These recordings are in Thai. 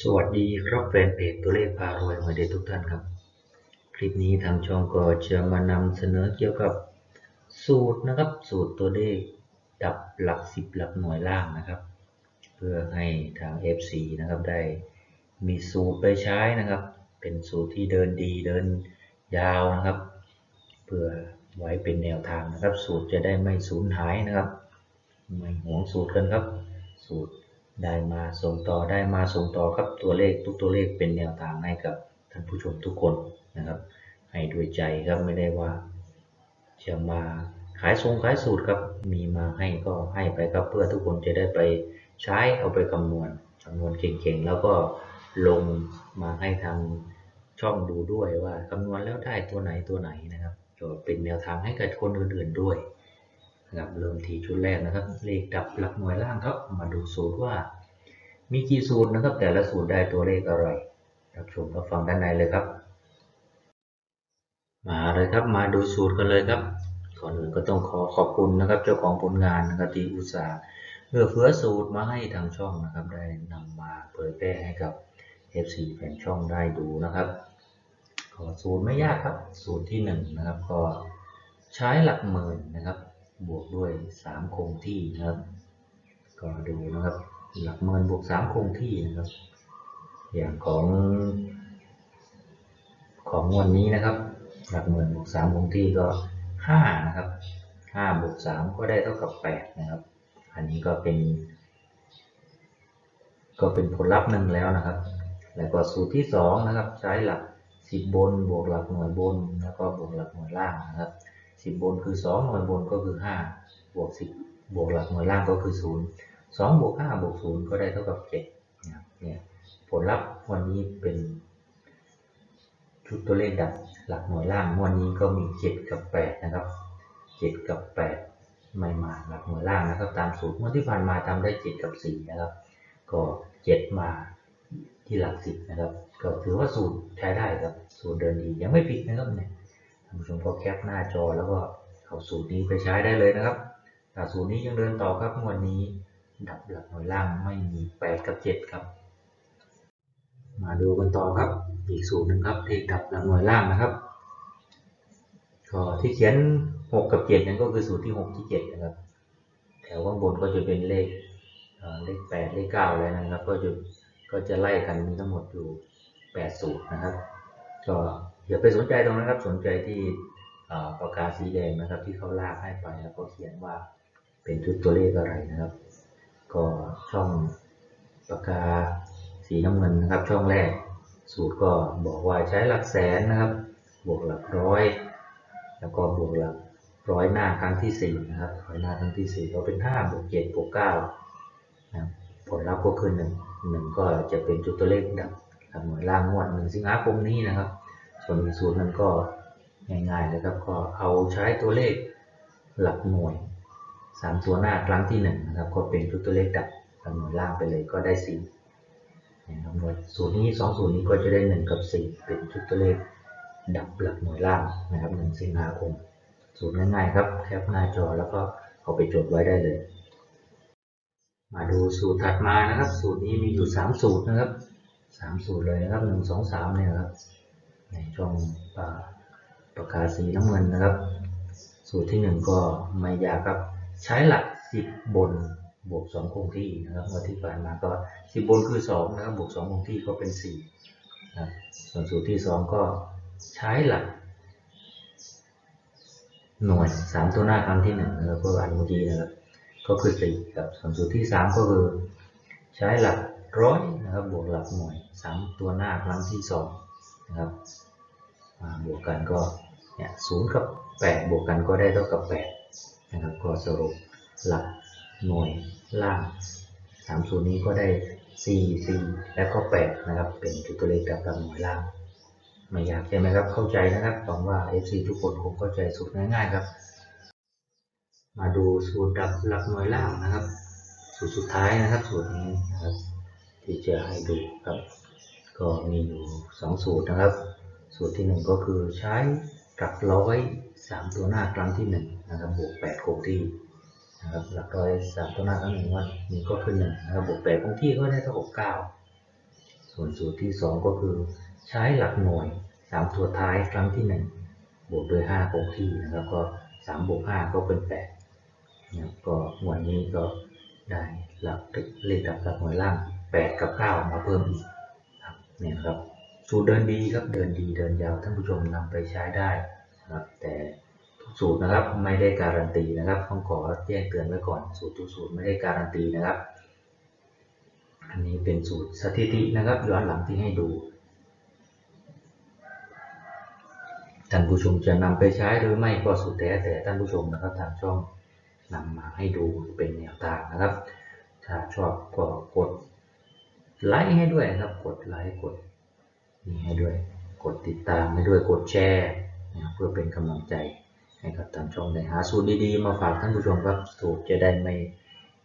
สวัสดีครับแฟนเพจตัวเลขพารวยหวยเด็ดทุกท่านครับ คลิปนี้ทางช่องก็จะมานำเสนอเกี่ยวกับสูตรนะครับ สูตรตัวเลขดับหลักสิบหลักหน่วยล่างนะครับ เพื่อให้ทาง FC นะครับได้มีสูตรไปใช้นะครับ เป็นสูตรที่เดินดีเดินยาวนะครับ เพื่อไว้เป็นแนวทางนะครับ สูตรจะได้ไม่สูญหายนะครับ ไม่หวงสูตรกันครับ สูตร ได้มาส่งต่อได้มาส่งต่อครับตัวเลขทุกตัวเลขเป็นแนวทางให้กับท่านผู้ชมทุกคนนะครับ ให้ด้วยใจครับไม่ได้ว่า จะมาขายทรงขายสูตรครับมีมาให้ก็ให้ไปครับเพื่อทุกคนจะได้ไปใช้เอาไปคำนวณคำนวณเก่งๆ แล้วก็ลงมาให้ทางช่องดูด้วยว่าคำนวณแล้วได้ตัวไหนตัวไหนนะครับก็เป็นแนวทางให้กับคนอื่นๆด้วย นะครับเริ่มที่ชุดแรกนะครับ เลขดับหลักหน่วยล่างครับ มาดูสูตรว่า มีกี่สูตรนะครับ แต่ละสูตรได้ตัวเลขอะไรรับชมรับฟังด้านในเลยครับ มาเลยครับมาดูสูตรกันเลยครับก่อนอื่นก็ต้องขอขอบคุณนะครับ เจ้าของผลงานนะครับที่อุตส่าห์เอื้อเฟื้อสูตรมาให้ทางช่องนะครับ ได้นำมาเผยแพร่ให้กับ FC แฟนช่องได้ดูนะครับขอสูตรไม่ยากครับ สูตรที่หนึ่งนะครับก็ใช้หลักหมื่นนะครับ บวกด้วย 3 คงที่นะครับ ก็ดูนะครับ หลักหมื่นบวก 3 คงที่นะครับ อย่างของของวันนี้นะครับ หลักหมื่นบวก 3 คงที่ก็ 5 นะครับ 5 บวก 3 ก็ได้เท่ากับ 8 นะครับ อันนี้ก็เป็น ก็เป็นผลลัพธ์หนึ่งแล้วนะครับ แล้วก็สูตรที่ 2 นะครับ ใช้หลัก 10 บนบวกหลักหน่วยบน แล้วก็บวกหลักหน่วยล่างนะครับ 10บนคือ2หน่วยบนก็คือ5บวก10บวกหลักหน่วยล่างก็คือ0 2บวก5บวก0ก็ได้เท่ากับ7นะครับเนี่ยผลลัพธ์วันนี้เป็นชุดตัวเลขดับหลักหน่วยล่างวันนี้ก็มี7กับ8นะครับ7กับ8ไม่มาหลักหน่วยล่างนะครับ ตามสูตรเมื่อที่ผ่านมาทำได้7กับ4นะครับ ก็7มาที่หลัก10นะครับ ก็ถือว่าสูตรใช้ได้ครับ สูตรเดินดียังไม่ผิดนะครับเนี่ย ผู้ชมก็แคปหน้าจอแล้วก็เอาสูตรนี้ไปใช้ได้เลยนะครับแต่สูตรนี้ยังเดินต่อครับงวันนี้ ดับหลักหน่วยล่างไม่มี8กับ 7 ครับ มาดูกันต่อครับ อีกสูตรหนึ่งครับเลขดับหลักหน่วยล่างนะครับก็ที่เขียน 6 กับ 7 นั่นก็คือสูตรที่ 6 ที่ 7 นะครับ แถวข้างบนก็จะเป็นเลขเอ่อเลข 8 เลข9เลยนะครับ ก็จะก็จะไล่กันมีทั้งหมดอยู่8สูตรนะครับ ก็ อย่าไปสนใจตรงนั้นครับ สนใจที่ปากกาสีแดงนะครับ ที่เขาลากให้ไปแล้วก็เขียนว่าเป็นชุดตัวเลขอะไรนะครับ ก็ช่องปากกาสีน้ำเงินนะครับ ช่องแรก สูตรก็บอกว่าใช้หลักแสนนะครับ บวกหลักร้อย แล้วก็บวกหลักร้อยหน้าครั้งที่สี่นะครับร้อยหน้าครั้งที่สี่ก็เป็นห้าบวกเจ็ดบวกเก้านะผลลัพธ์ก็คือหนึ่งหนึ่งก็จะเป็นจุดตัวเลขดับหลักหน่วยล่างงวดหนึ่งสิงหาคมนี้นะครับ ส่วนอีกสูตรนั้นก็ง่ายๆนะครับ ก็เอาใช้ตัวเลขหลักหน่วยสามตัวหน้าครั้งที่หนึ่งนะครับ ก็เป็นชุดตัวเลขดับหลักหน่วยล่างไปเลยก็ได้สี่นะครับหน่วยสูตรนี้สองสูตรนี้ก็จะได้หนึ่งกับสี่เป็นชุดตัวเลขดับหลักหน่วยล่างนะครับหนึ่งสิงหาคมสูตรง่ายๆครับ แคปหน้าจอแล้วก็เอาไปจดไว้ได้เลย มาดูสูตรถัดมานะครับ สูตรนี้มีอยู่สามสูตรนะครับสามสูตรเลยนะครับหนึ่งสองสามเนี่ยครับ ในช่องปากกาสีน้ำเงินนะครับ สูตรที่หนึ่งก็ไม่ยากครับ ใช้หลักสิบบนบวกสองคงที่นะครับเมื่อที่ผ่านมาก็สิบบนคือสองนะครับบวกสองคงที่ก็เป็นสี่นะครับส่วนสูตรที่สองก็ใช้หลัก หน่วยสามตัวหน้าครั้งที่หนึ่งนะครับก็อันเมื่อกี้นะครับก็คือสี่ครับส่วนสูตรที่สามก็คือ ใช้หลักร้อยนะครับบวกหลักหน่วยสามตัวหน้าครั้งที่สองนะครับ บวกกันก็เนี่ยศูนย์กับแปดบวกกันก็ได้เท่ากับแปดนะครับก็สรุปหลักหน่วยล่างสามสูตรนี้ก็ได้สี่สี่แล้วก็แปดนะครับ เป็นจุดตัวเลขกับหลักหน่วยล่างไม่ยากใช่ไหมครับเข้าใจนะครับหวังว่า FC ทุกคนคงเข้าใจสูตรง่ายๆครับ มาดูสูตรดับหลักหน่วยล่างนะครับ สูตรสุดท้ายนะครับ สูตรนี้นะครับที่จะให้ดูครับ ก็มีอยู่สองสูตรนะครับ สูตรที่หนึ่งก็คือใช้หลักร้อยสามตัวหน้าครั้งที่หนึ่งนะครับบวกแปดคงที่นะครับหลักร้อยสามตัวหน้าครั้งหนึ่งว่านี่ก็คือหนึ่งนะครับบวกแปดคงที่ก็ได้เท่ากับเก้าส่วนสูตรที่ 2 ก็คือใช้หลักหน่วย3ตัวท้ายครั้งที่ 1 บวกด้วย5คงที่นะครับก็3บวก5ก็เป็น8นะก็หน่วยนี้ก็ได้หลักเลขดับหลักหน่วยล่าง 8 กับ 9 มาเพิ่มอีกครับเนี่ยนะครับ สูตรเดินดีครับเดินดีเดินยาวท่านผู้ชมนำไปใช้ได้นะครับแต่ทุกสูตรนะครับไม่ได้การันตีนะครับต้องขอแจ้งเตือนไว้ก่อน สูตรทุกสูตรไม่ได้การันตีนะครับ อันนี้เป็นสูตรสถิตินะครับย้อนหลังที่ให้ดูท่านผู้ชมจะนำไปใช้หรือไม่ก็สุดแท้แต่ท่านผู้ชมนะครับทางช่องนำมาให้ดูเป็นแนวทางนะครับ ถ้าชอบก็กดไลค์ให้ด้วยนะครับ กดไลค์กด นี่ให้ด้วย กดติดตามให้ด้วย กดแชร์นะครับเพื่อเป็นกำลังใจให้กับทางช่องได้หาสูตรดีๆ มาฝากท่านผู้ชมครับ สูตรจะได้ไม่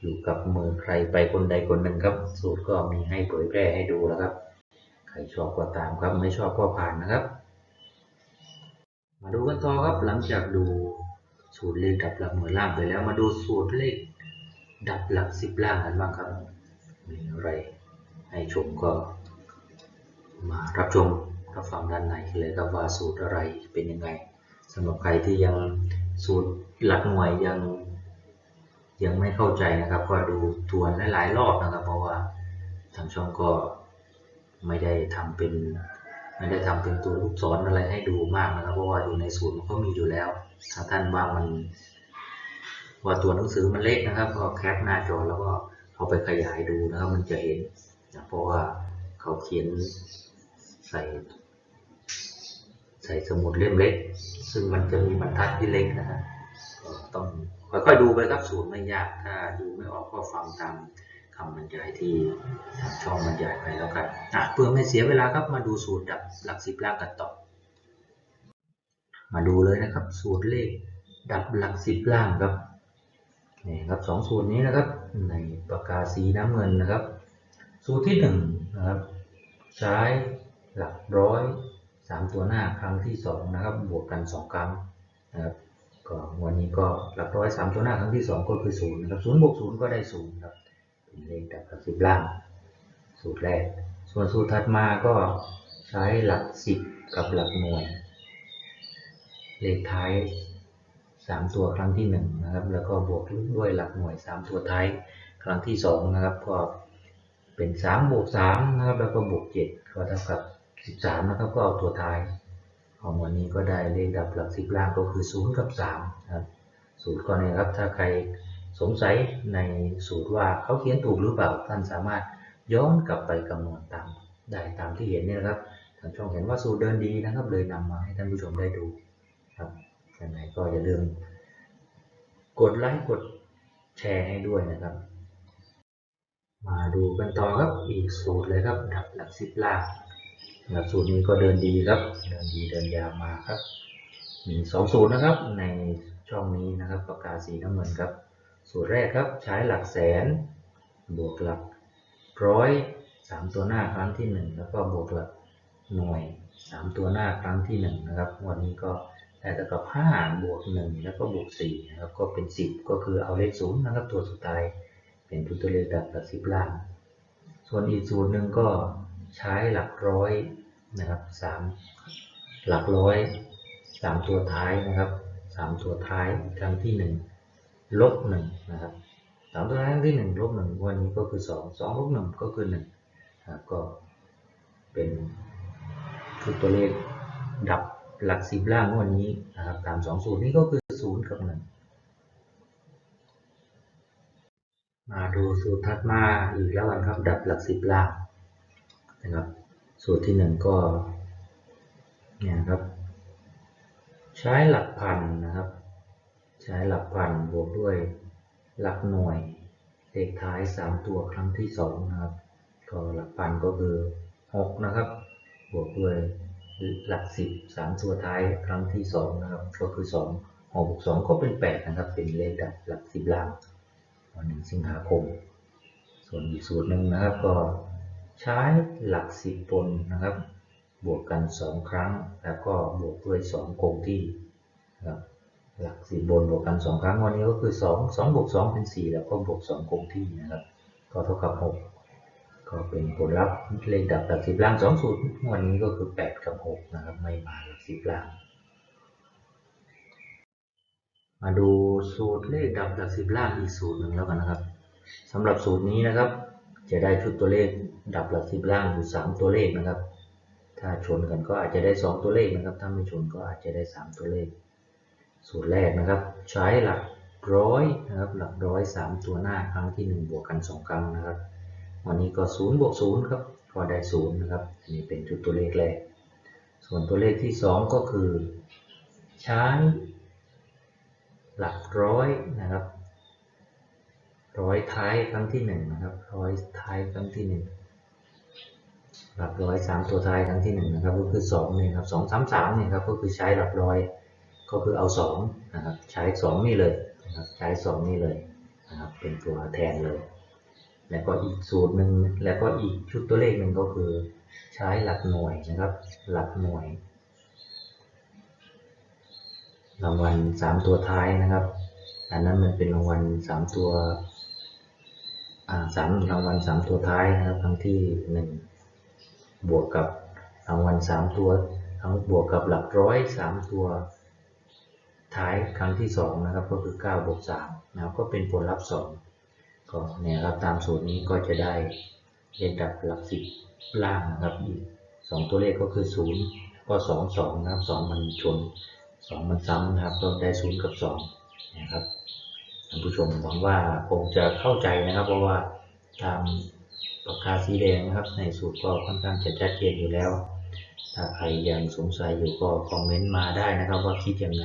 อยู่กับมือใครไปคนใดคนหนึ่งครับ สูตรก็มีให้เผยแพร่ให้ดูแล้วครับ ใครชอบก็ตามครับ ไม่ชอบก็ผ่านนะครับ มาดูกันต่อครับ หลังจากดูสูตรเลขดับหลักหน่วยล่างไปแล้ว มาดูสูตรเลขดับหลักสิบล่างกันบ้างครับ มีอะไรให้ชมก็ มารับชมรับฟังด้านในเลยครับว่าสูตรอะไรเป็นยังไงสำหรับใครที่ยังสูตรหลักหน่วยยังยังไม่เข้าใจนะครับ ก็ดูทวนหลายๆรอบนะครับ เพราะว่าทางช่องก็ไม่ได้ทำเป็นไม่ได้ทำเป็นตัวลูกศรอะไรให้ดูมากนะครับ เพราะว่าอยู่ในสูตรมันก็มีอยู่แล้ว ถ้าท่านว่ามันว่าตัวหนังสือมันเล็กนะครับ ก็แคปหน้าจอแล้วก็เอาไปขยายดูนะครับ มันจะเห็นนะเพราะว่าเขาเขียน ส่ใส่สมุดเล่มเล็ก ซึ่งมันจะมีบรรทัดที่เล็กนะฮะต้องค่อยๆดูไปครับสูตรไม่ยากถ้าดูไม่ออกก็ฟังตามคำบรรยายที่ทางช่องบรรยายไปแล้วกันอะเพื่อไม่เสียเวลาครับมาดูสูตรดับหลักสิบล่างกันต่อ มาดูเลยนะครับ สูตรเลขดับหลักสิบล่างครับนี่ครับสองสูตรนี้นะครับในปากกาสีน้ำเงินนะครับ สูตรที่หนึ่งนะครับ ใช้ หลักร้อยสามตัวหน้าครั้งที่สองนะครับบวกกันสองครั้งนะครับก็วันนี้ก็หลักร้อยสามตัวหน้าครั้งที่สองก็คือศูนย์นะครับศูนย์บวกศูนย์ก็ได้ศูนย์ครับเป็นเลขดับหลักสิบล่างสูตรแรก ส่วนสูตรถัดมาก็ใช้หลักสิบกับหลักหน่วย เลขท้ายสามตัวครั้งที่หนึ่งนะครับแล้วก็บวกด้วยหลักหน่วยสามตัวท้ายครั้งที่สองนะครับก็เป็นสามบวกสามนะครับแล้วก็บวกเจ็ดก็เท่ากับ สิบสามนะครับก็เอาตัวท้ายของวันนี้ก็ได้เลขดับหลักสิบล่างก็คือศูนย์กับสามครับสูตรก็เนี่ยครับถ้าใครสงสัยในสูตรว่าเขาเขียนถูกหรือเปล่าท่านสามารถย้อนกลับไปคำนวณตามได้ตามที่เห็นเนี่ยนะครับทางช่องเห็นว่าสูตรเดินดีนะครับ เลยนำมาให้ท่านผู้ชมได้ดูครับยังไงก็อย่าลืมกดไลค์กดแชร์ให้ด้วยนะครับ มาดูกันต่อครับอีกสูตรเลยครับดับหลักสิบล่าง หลักสูตรนี้ก็เดินดีครับ เดินดีเดินยาวมาครับ มีสองสูตรนะครับ ในช่องนี้นะครับปากกาสีน้ำเงินครับ สูตรแรกครับใช้หลักแสน บวกหลักร้อยสามตัวหน้าครั้งที่หนึ่งแล้วก็บวกหลักหน่วยสามตัวหน้าครั้งที่หนึ่งนะครับ วันนี้ก็ได้เท่ากับห้าบวกหนึ่งแล้วก็บวกสี่นะครับก็เป็นสิบก็คือเอาเลขศูนย์นะครับตัวสุดท้ายเป็นตัวเลขดับหลักสิบล่าง ส่วนอีกสูตรหนึ่งก็ ใช้หลักร้อยนะครับสามหลักร้อยสามตัวท้ายนะครับสามตัวท้ายครั้งที่หนึ่งลบหนึ่งนะครับสามตัวท้ายครั้งที่หนึ่งลบหนึ่งวันนี้ก็คือสองสองลบหนึ่งก็คือหนึ่งก็เป็นคือตัวเลขดับหลักสิบล่างวันนี้นะครับตามสองสูตรนี้ก็คือศูนย์กับหนึ่งมาดูสูตรถัดมาอีกแล้วกันครับดับหลักสิบล่าง นะครับ สูตรที่หนึ่งก็เนี่ยครับ ใช้หลักพันนะครับ ใช้หลักพันบวกด้วยหลักหน่วยเลขท้ายสามตัวครั้งที่สองนะครับ ก็หลักพันก็คือหกนะครับ บวกด้วยหลักสิบสามตัวท้ายครั้งที่สองนะครับ ก็คือสองหกบวกสองก็เป็นแปดนะครับ เป็นเลขดับหลักสิบล่างวันหนึ่งสิงหาคม ส่วนอีกสูตรหนึ่งนะครับก็ ใช้หลักสิบบนนะครับ บวกกันสองครั้ง แล้วก็บวกด้วยสองคงที่นะครับหลักสิบบนบวกกันสองครั้งวันนี้ก็คือสองสองบวกสองเป็นสี่แล้วก็บวกสองคงที่นะครับ ก็เท่ากับหกก็เป็นผลลัพธ์เลขดับหลักสิบล่างสองสูตรวันนี้ก็คือแปดกับหกนะครับ ไม่มาหลักสิบล่าง มาดูสูตรเลขดับหลักสิบล่างอีกสูตรหนึ่งแล้วกันนะครับสำหรับสูตรนี้นะครับ จะได้ชุดตัวเลข ดับหลักสิบล่างอยู่สามตัวเลขนะครับ ถ้าชนกันก็อาจจะได้สองตัวเลขนะครับ ถ้าไม่ชนก็อาจจะได้สามตัวเลข สูตรแรกนะครับ ใช้หลักร้อยนะครับ หลักร้อยสามตัวหน้าครั้งที่หนึ่งบวกกันสองครั้งนะครับ วันนี้ก็ศูนย์บวกศูนย์ครับ ก็ได้ศูนย์นะครับ อันนี้เป็นชุดตัวเลขแรก ส่วนตัวเลขที่สองก็คือ ใช้หลักร้อยนะครับร้อยท้ายครั้งที่หนึ่งนะครับร้อยท้ายครั้งที่หนึ่ง หลักร้อยสามตัวท้ายครั้งที่หนึ่งนะครับ ก็คือสองนี่ครับสองสามสามนี่ครับก็คือใช้หลักร้อย ก็คือเอาสองนะครับใช้สองนี่เลยนะครับใช้สองนี่เลยนะครับเป็นตัวแทนเลย แล้วก็อีกสูตรหนึ่งแล้วก็อีกชุดตัวเลขหนึ่งก็คือใช้หลักหน่วยนะครับ หลักหน่วย รางวัลสามตัวท้ายนะครับ อันนั้นมันเป็นรางวัลสามตัวสามรางวัลสามตัวท้ายนะครับครั้งที่หนึ่ง บวกกับรางวัลสามตัวทั้งบวกกับหลักร้อยสามตัว ท้ายครั้งที่สองนะครับ ก็คือเก้าบวกสามนะครับก็เป็นผลลัพธ์สองก็เนี่ยครับตามสูตรนี้ก็จะได้เลขดับหลักสิบล่างนะครับอีกสองตัวเลขก็คือศูนย์ก็สองสองนะครับสองมันชนสองมันซ้ำนะครับก็ได้ศูนย์กับสองนะครับท่านผู้ชมหวังว่าคงจะเข้าใจนะครับ เพราะว่าตาม ปากกาสีแดงนะครับ ในสูตรก็ค่อนข้างจะชัดเจนอยู่แล้ว ถ้าใครยังสงสัยอยู่ก็คอมเมนต์มาได้นะครับ ว่าคิดยังไง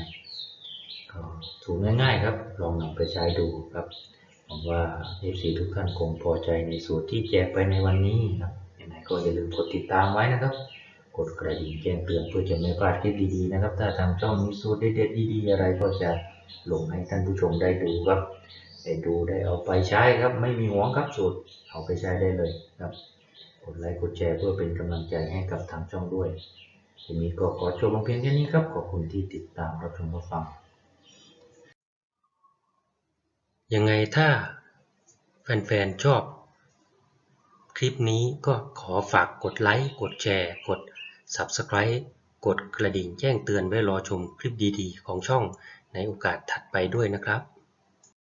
ก็ถูกง่ายๆครับ ลองนำไปใช้ดูครับหวังว่า FC ทุกท่านคงพอใจในสูตรที่แจกไปในวันนี้ครับยังไงก็อย่าลืมกดติดตามไว้นะครับ กดกระดิ่งแจ้งเตือนเพื่อจะไม่พลาดคลิปดีๆนะครับ ถ้าทางช่องมีสูตรเด็ดๆดีๆอะไรก็จะลงให้ท่านผู้ชมได้ดูครับ ได้ดูได้เอาไปใช้ครับ ไม่มีหวงครับสูตรเอาไปใช้ได้เลยครับกดไลค์กดแชร์เพื่อเป็นกำลังใจให้กับทางช่องด้วยทีนี้ก็ขอจบลงเพียงแค่นี้ครับขอบคุณที่ติดตามรับชมรับฟัง ยังไงถ้าแฟนๆชอบคลิปนี้ก็ขอฝากกดไลค์กดแชร์ กด Subscribe กดกระดิ่งแจ้งเตือนไว้รอชมคลิปดีๆ ของช่องในโอกาสถัดไปด้วยนะครับ